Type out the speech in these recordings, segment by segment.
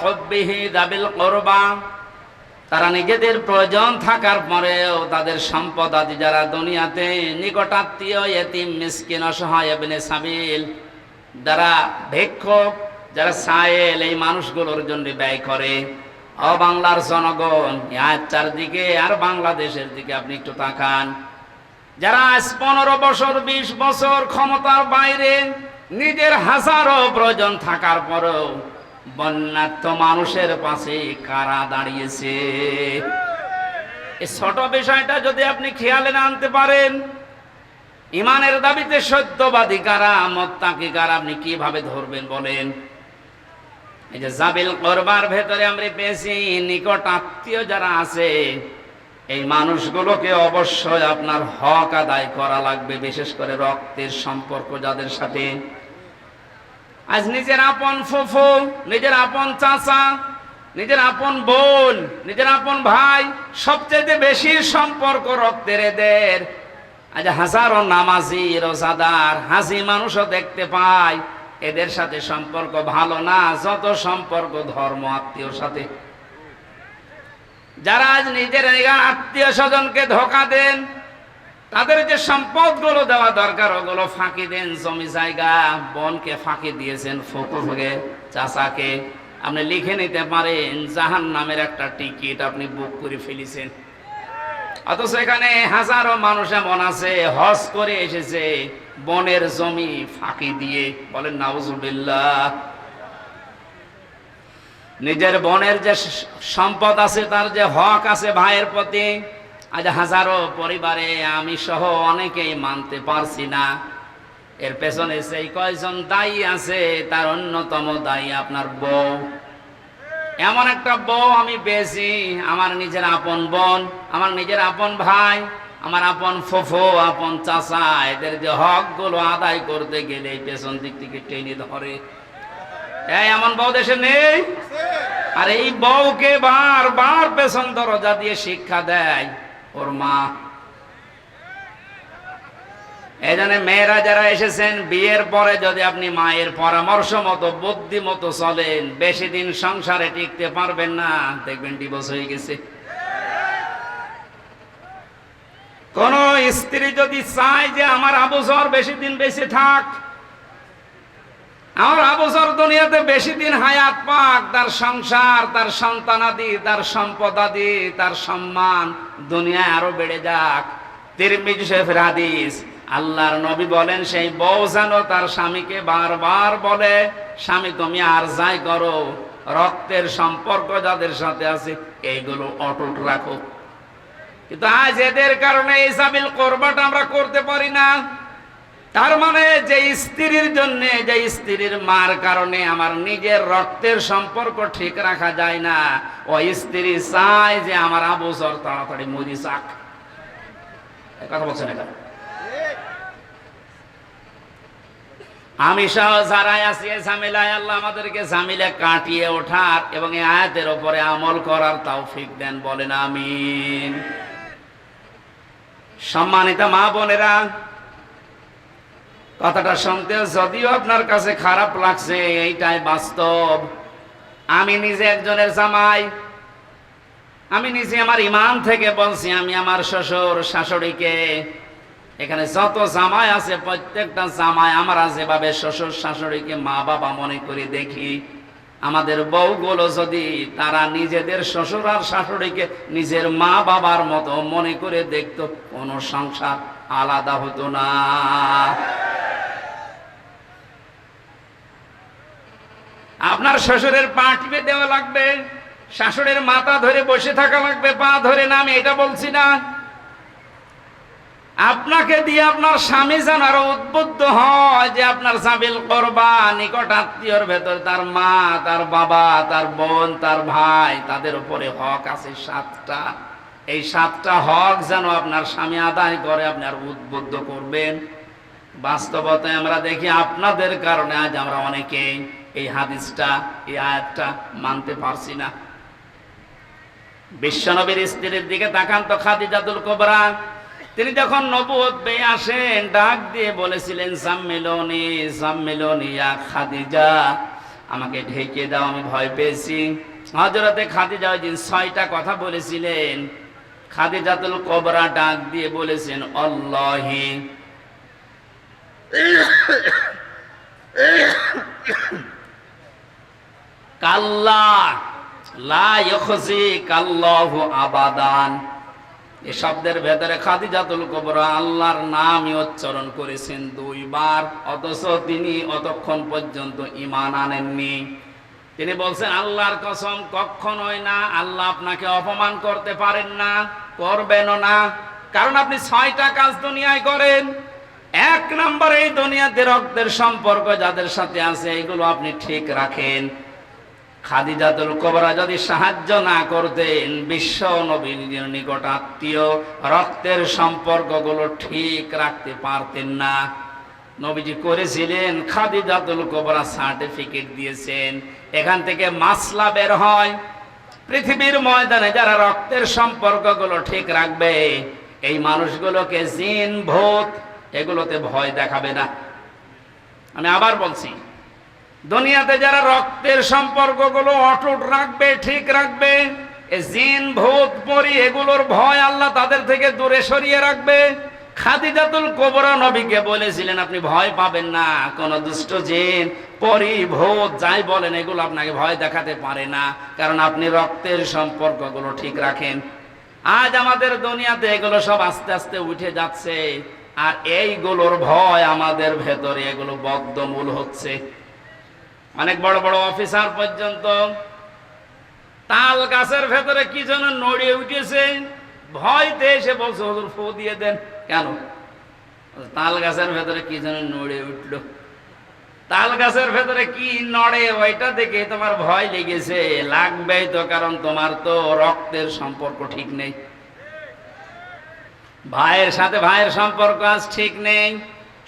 হুব্বিহি দাবিল তারা নিজেদের প্রয়োজন থাকার পরেও তাদের সম্পদ আদি যারা দুনিয়াতে নিকটাত্মীয়, এতিম যারা ভিক্ষুক, যারা সায়েল, এই মানুষগুলোর জন্য ব্যয় করে। অ বাংলার জনগণ আর চারদিকে আর বাংলাদেশের দিকে আপনি একটু তাকান। যারা আজ পনেরো বছর, বিশ বছর ক্ষমতার বাইরে নিজের হাজারো প্রয়োজন থাকার পরেও বন্যার্থ মানুষের পাশে কারা দাঁড়িয়েছে। এই ছোট বিষয়টা যদি আপনি খেয়ালে না আনতে পারেন, ইমানের দাবিতে সত্যবাদী কারা, মত্তাকি কারা, আপনি কীভাবে ধরবেন বলেন? এই যে জাবিল করবার ভেতরে আমরা পেয়েছি নিকট আত্মীয় যারা আছে এই মানুষগুলোকে অবশ্যই আপনার হক আদায় করা লাগবে, বিশেষ করে রক্তের সম্পর্ক যাদের সাথে। আজ নিজের আপন ফুফু, নিজের আপন চাচা, নিজের আপন বোন, নিজের আপন ভাই সবচেয়ে বেশি সম্পর্ক রক্তের এদের। আজ হাজারো নামাজি, রোজাদার হাসি মানুষও দেখতে পায়, এদের সাথে সম্পর্ক ভালো না, যত সম্পর্ক ধর্ম, আত্মীয়র সাথে। যারা আজ নিজের আত্মীয় স্বজনকে ধোকা দেন, তাদের যে সম্পদগুলো দেওয়া দরকার, ওগুলো ফাঁকি দেন, জমি জায়গা, বনকে ফাঁকি দিয়েছেন ফকুরকে চাচাকে। আপনি লিখে নিতে পারেন জাহান নামের একটা টিকিট আপনি বুক করে ফেলেছেন। অথচ এখানে হাজারো মানুষ এমন আছে, হজ করে এসেছে, বনের জমি ফাঁকি দিয়ে। বলেন, নাউজুবিল্লাহ নিজের বনের যে সম্পদ আছে, তার যে হক আছে ভাইয়ের প্রতি, আজ হাজারো পরিবারে আমি সহ অনেকেই মানতে পারছি না। এর পেছনে সেই কয়জন দায়ী আছে, তার অন্যতম দায়ী আপনার বউ। এমন একটা বউ আমি পেয়েছি, আমার নিজের আপন বোন, আমার নিজের আপন ভাই, আমার আপন ফোফো, আপন চাচা, এদের যে হকগুলো আদায় করতে গেলে পেছন দিক থেকে টেনে ধরে এমন বউ দেশে নেই? আর এই বউকে বার বার পেছন দরজা দিয়ে শিক্ষা দেয় ওর মা। এই মেয়েরা যারা এসেছেন, বিয়ের পরে যদি আপনি মায়ের পরামর্শ মতো, বুদ্ধি মতো চলেন, বেশি দিন সংসারে টিকতে পারবেন না, দেখবেন ডিভোর্স হয়ে গেছে। কোন স্ত্রী যদি চায় যে আমার আবুসর বেশি দিন বেশি থাক আমার আবুসর দুনিয়াতে বেশি দিন হায়াত পাক, তার সংসার, তার সন্তানাদি, তার সম্পদাদি, তার সম্মান দুনিয়ায় আরও বেড়ে যাক। তিরমিজ শেফের হাদিস, আল্লাহর নবী বলেন, সেই বউ যেন তার স্বামীকে বারবার বলে, স্বামী, তুমি আর যাই করো, রক্তের সম্পর্ক যাদের সাথে আছে, এইগুলো অটুট রাখো। কিন্তু আজ এদের কারণে এই সাবিল করবাটা আমরা করতে পারি না। তার মানে যে স্ত্রীর জন্য, যে স্ত্রীর মার কারণে আমার নিজের রক্তের সম্পর্ক ঠিক রাখা যায় না ও স্ত্রী চায় যে আমার আবুসর তাড়াতাড়ি মরি চাক কথা বলছেন এটা আমি সহ যারাই আছি ঝামেলায় আল্লাহ আমাদেরকে ঝামেলা কাটিয়ে ওঠার এবং এই আয়াতের ওপরে আমল করার তৌফিক দেন, বলেন আমিন। সম্মানিত মা বোনেরা কথাটা শুনতে যদিও আপনার কাছে খারাপ লাগছে, এইটাই বাস্তব। আমি নিজে একজনের জামাই। আমি নিজে আমার ইমান থেকে বলছি, আমি আমার শ্বশুর, শাশুড়িকে। এখানে যত জামাই আছে, প্রত্যেকটা জামাই আমরা যেভাবে শ্বশুর, শাশুড়িকে মা বাবা মনে করে দেখি, আমাদের বউগুলো যদি তারা নিজেদের শ্বশুর আর শাশুড়িকে নিজের মা বাবার মতো মনে করে দেখতো, কোনো সংসার আলাদা হতো না। আপনার শ্বশুরের পা টিপে দেওয়া লাগবে, শাশুড়ের মাথা ধরে বসে থাকা লাগবে, পা ধরে না, আমি এটা বলছি না। আপনাকে দিয়ে আপনার স্বামী যেন আরও উদ্বুদ্ধ হয় যে আপনার সাবিল করবা নিকট আত্মীয়র ভেতর তার মা, তার বাবা, তার বোন, তার ভাই, তাদের উপরে হক আছে সাতটা। এই সাতটা হক যেন আপনার স্বামী আদায় করে আপনার উদ্বুদ্ধ করবেন। বাস্তবতায় আমরা দেখি আপনাদের কারণে আজ আমরা অনেকেই এই হাদিসটা, এই আয়াতটা মানতে পারছি না। বিশ্বনবীর স্ত্রীর দিকে তাকান তো খাদিজাতুল কোবরা। তিনি যখন নবুয়ত পেয়ে আসেন, ডাক দিয়ে বলেছিলেন, সাম্মিলনি সাম্মিলনি ইয়া খাদিজা। আমাকে ঢেকে দাও, আমি ভয় পেয়েছি। হজরতে খাদিজা ওই দিন ছয়টা কথা বলেছিলেন। খাদিজাতুল কবরা ডাক দিয়ে বলেছেন অল্লাহি আবাদান। এই শব্দের ভেতরে খাদিজাতুল কুবরা আল্লাহর নামই উচ্চারণ করেছেন দুইবার, অথচ তিনি অতক্ষণ পর্যন্ত ঈমান আনেননি। তিনি বলছেন, আল্লাহর কসম, কখনোই না, আল্লাহ আপনাকে অপমান করতে পারেন না, করবেনও না। কারণ আপনি ছয়টা কাজ দুনিয়ায় করেন। এক নম্বর এই দুনিয়াতে রক্তের সম্পর্ক যাদের সাথে আছে, এগুলো আপনি ঠিক রাখেন। খাদিজাতুল কবরা যদি সাহায্য না করতেন, বিশ্ব নবীর নিকট আত্মীয় রক্তের সম্পর্কগুলো ঠিক রাখতে পারতেন না। নবীজি করেছিলেন, খাদিজাতুল কবরা সার্টিফিকেট দিয়েছেন। এখান থেকে মাসলা বের হয়। পৃথিবীর ময়দানে যারা রক্তের সম্পর্কগুলো ঠিক রাখবে, এই মানুষগুলোকে জিন, ভূত, এগুলোতে ভয় দেখাবে না। আমি আবার বলছি দুনিয়াতে যারা রক্তের সম্পর্কগুলো অটুট রাখবে, ঠিক রাখবে জিন, ভূত, পরি, এগুলোর ভয় আল্লাহ তাদের থেকে দূরে সরিয়ে রাখবে। খাদিজাতুল কোবরা নবীকে বলেছিলেন, আপনি ভয় পাবেন না, কোন দুষ্ট জিন, পরি, ভূত, যাই বলেন, এগুলো আপনাকে ভয় দেখাতে পারে না, কারণ আপনি রক্তের সম্পর্কগুলো ঠিক রাখেন। আজ আমাদের দুনিয়াতে এগুলো সব আস্তে আস্তে উঠে যাচ্ছে, আর এইগুলোর ভয় আমাদের ভেতরে এগুলো বদ্ধমূল হচ্ছে। অনেক বড় বড় অফিসার পর্যন্ত। তাল গাছের ভেতরে কি যেন নড়িয়ে উঠেছে। ভয়তে এসে বলছে, হুজুর, ফু দিয়ে দেন। কেন? তাল গাছের ভেতরে কি যেন নড়ে উঠল। তাল গাছের ভেতরে কি নড়ে, ওইটা দেখে তোমার ভয় লেগেছে। লাগবেই তো, কারণ তোমার তো রক্তের সম্পর্ক ঠিক নেই। ভাইয়ের সাথে ভাইয়ের সম্পর্ক আজ ঠিক নেই।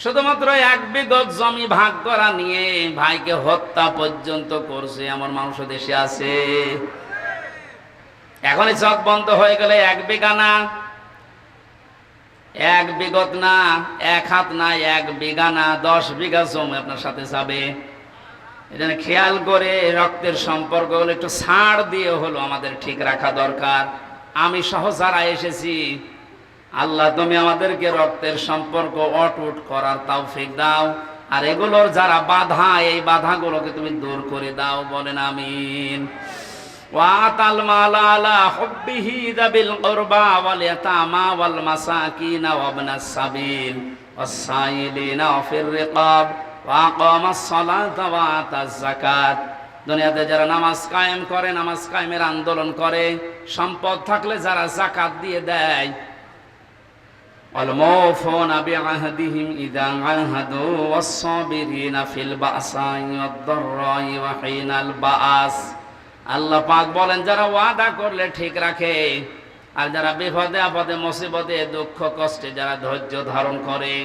শুধুমাত্র এক বিগত জমি ভাগ করা নিয়ে ভাইকে হত্যা পর্যন্ত করছে আমার মানুষ দেশে আছে। এখনই চক বন্ধ হয়ে গেলে এক বিঘা না, এক বিগত না, এক হাত না, এক বিঘা না, দশ বিঘা জমি আপনার সাথে যাবে। এজন্য খেয়াল করে রক্তের সম্পর্ক হলো একটু ছাড় দিয়ে হলো আমাদের ঠিক রাখা দরকার। আমি সহ যারা এসেছি আল্লাহ তুমি আমাদেরকে রক্তের সম্পর্ক অটুট করার তৌফিক দাও। আর এগুলোর যারা বাধা, এই বাধাগুলোকে তুমি দূর করে দাও বলেন আমিন। ওয়াতাল মালা আলা হুব্বিহি যাবিল কুরবা ওয়াল ইয়াতামা ওয়াল মাসাকিন ওয়া দুনিয়াতে যারা নামাজ কায়েম করে, নামাজ কায়েমের আন্দোলন করে, সম্পদ থাকলে যারা জাকাত দিয়ে দেয় والموفون بعهدهم إذا عاهدوا والصابرين في البأساء والضراء وحين البأس আল্লাহ পাক বলেন যারা ওয়াদা করলে ঠিক রাখে আর যারা বিপদে আপদে মুসিবতে দুঃখ কষ্টে যারা ধৈর্য ধারণ করে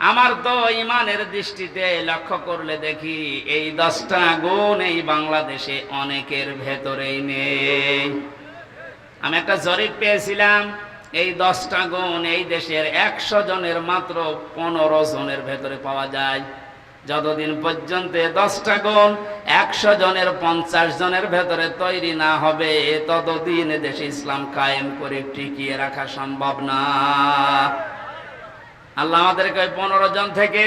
আমার তো ইমানের দৃষ্টিতে লক্ষ্য করলে দেখি এই দশটা গুণ এই বাংলাদেশে অনেকের ভেতরেই নেই আমি একটা জরিপ পেয়েছিলাম এই দশটা গুণ এই দেশের একশো জনের মাত্র পনেরো জনের ভেতরে পাওয়া যায়। যতদিন পর্যন্ত দশটা গুণ একশো জনের পঞ্চাশ জনের ভেতরে তৈরি না হবে, ততদিন দেশে ইসলাম কায়েম করে টিকিয়ে রাখা সম্ভব না। আল্লাহ আমাদেরকে ওই পনেরো জন থেকে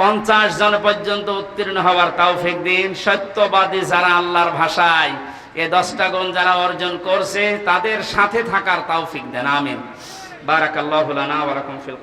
পঞ্চাশ জন পর্যন্ত উত্তীর্ণ হওয়ার তৌফিক দিন। সত্যবাদী যারা আল্লাহর ভাষায় এ দশটা গুণ যারা অর্জন করছে তাদের সাথে থাকার তৌফিক দেন আমিন। বারাকাল্লাহু ফিল